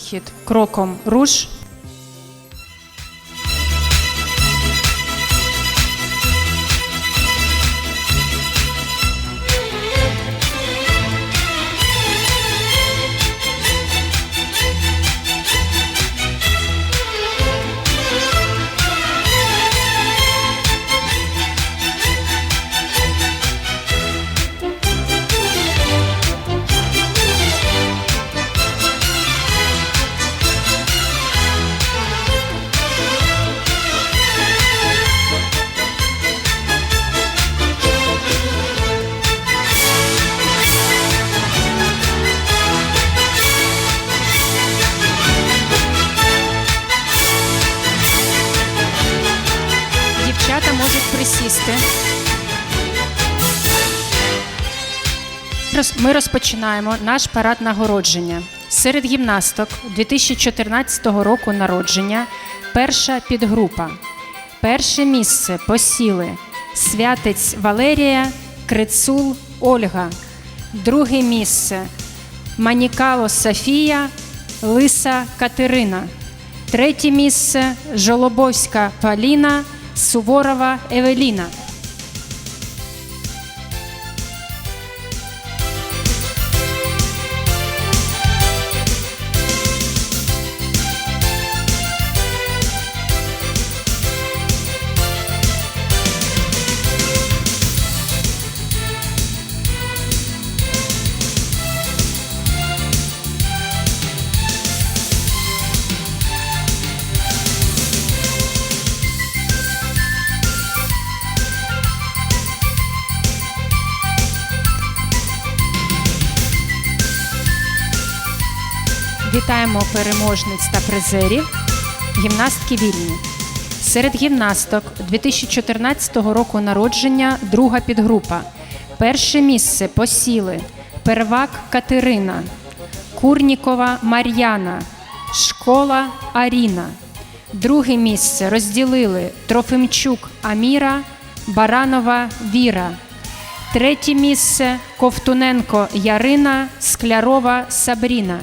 вихід кроком руш. Присісти. Ми розпочинаємо наш парад нагородження. Серед гімнасток 2014 року народження перша підгрупа. Перше місце посіли Святець Валерія, Крицул Ольга. Друге місце Манікало Софія, Лиса Катерина. Третє місце Жолобовська Поліна, Суворова Евеліна. Вітаємо переможниць та призерів. Гімнастки вільні. Серед гімнасток 2014 року народження друга підгрупа. Перше місце посіли Первак Катерина, Курнікова Мар'яна, Школа Аріна. Друге місце розділили Трофимчук Аміра, Баранова Віра. Третє місце Ковтуненко Ярина, Склярова Сабріна.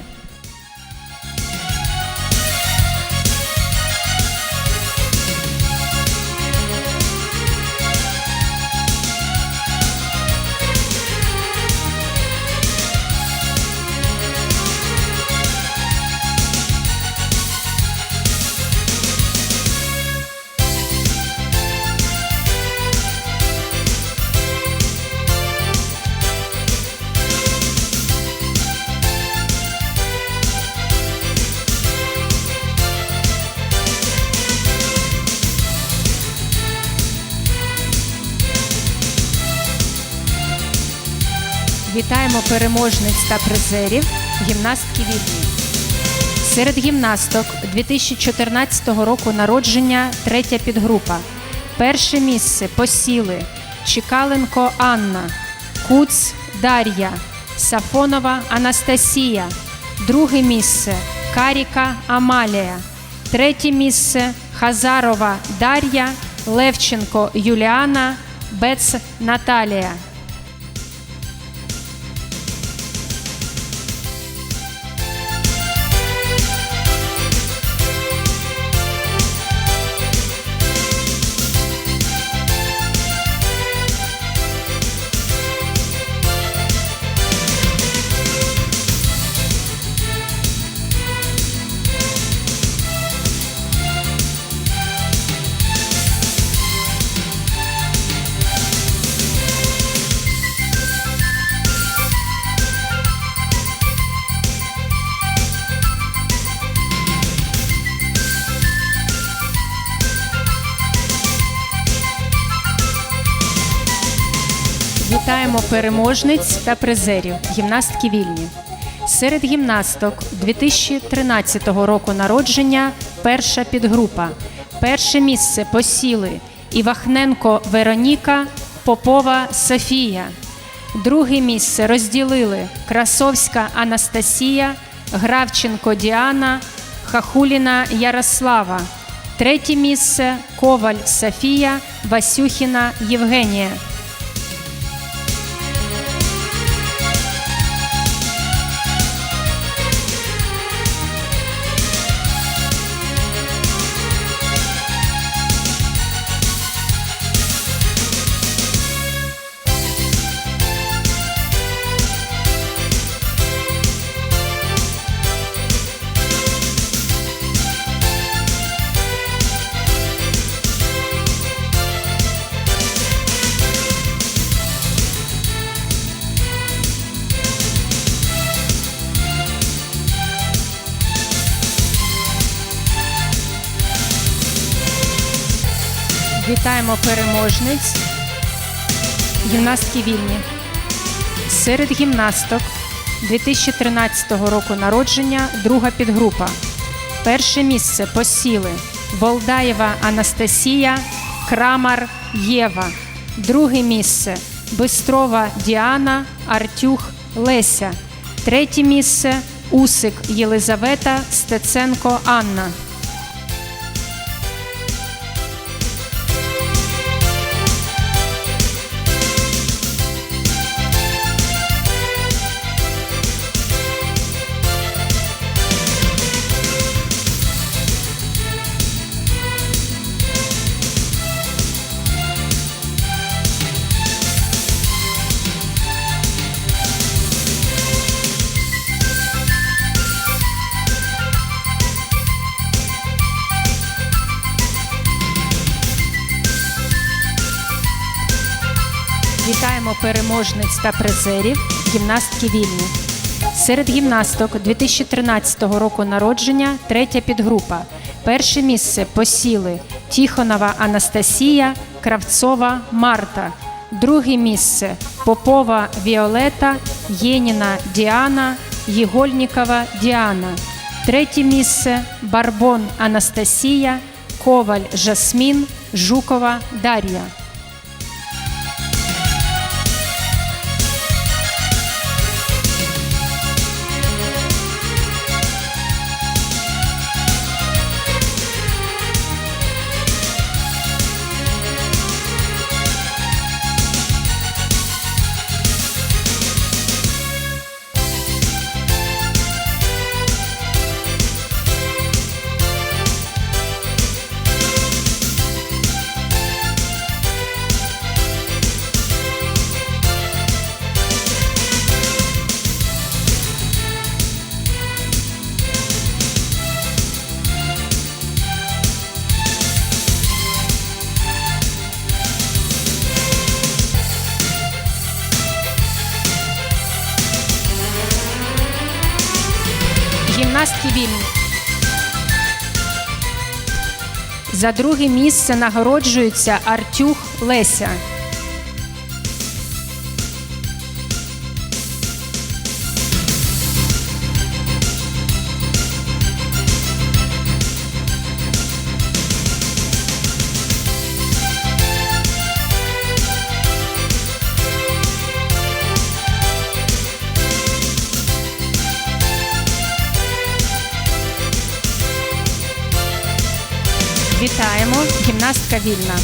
Вітаємо переможниць та призерів гімнастки вільні. Серед гімнасток 2014 року народження третя підгрупа. Перше місце посіли Чекаленко Анна, Куц Дар'я, Сафонова Анастасія. Друге місце Каріка Амалія. Третє місце Хазарова Дар'я, Левченко Юліана, Бец Наталія. Вітаємо переможниць та призерів гімнастки вільні. Серед гімнасток 2013 року народження перша підгрупа. Перше місце посіли Івахненко Вероніка, Попова Софія. Друге місце розділили Красовська Анастасія, Гравченко Діана, Хахуліна Ярослава. Третє місце Коваль Софія, Васюхіна Євгенія. Вітаємо переможниць. Гімнастки вільні. Серед гімнасток 2013 року народження друга підгрупа. Перше місце посіли Волдаєва Анастасія, Крамар Єва. Друге місце Бистрова Діана, Артюх Леся. Третє місце Усик Єлизавета, Стеценко Анна. Вітаємо переможниць та призерів гімнастки вільні. Серед гімнасток 2013 року народження третя підгрупа. Перше місце посіли Тіхонова Анастасія, Кравцова Марта. Друге місце Попова Віолета, Єніна Діана, Єгольнікова Діана. Третє місце Барбон Анастасія, Коваль Жасмін, Жукова Дар'я. За друге місце нагороджується Артюх Леся. Вітаємо, гімнастка вільна.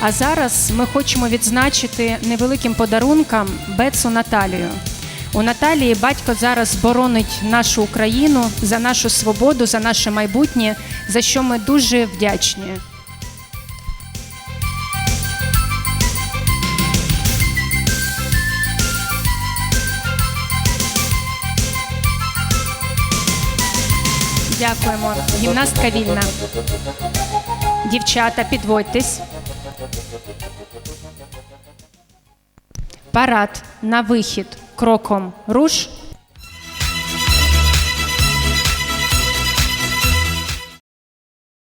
А зараз ми хочемо відзначити невеликим подарунком Бецу Наталію. У Наталії батько зараз боронить нашу Україну за нашу свободу, за наше майбутнє, за що ми дуже вдячні. Дякуємо. Гімнастка вільна. Дівчата, підводьтесь. Парад на вихід кроком руш